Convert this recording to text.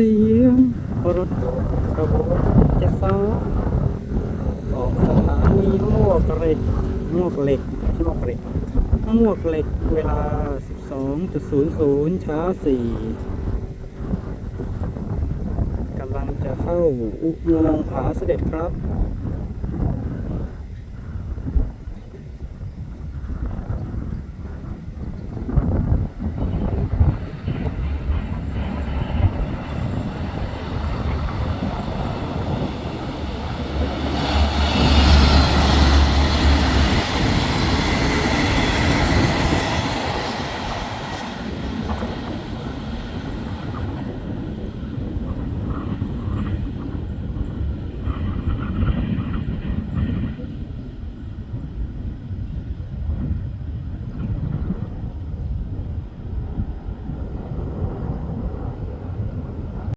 สียงรถกระบวนจะซ้อออกสถานีมวกเหล็กมวกเหล็กมวกเหล็กมวกเหล็กเวลา 12.00ช้า 4กำลังจะเข้าอุโมงค์ผาเสด็จครับ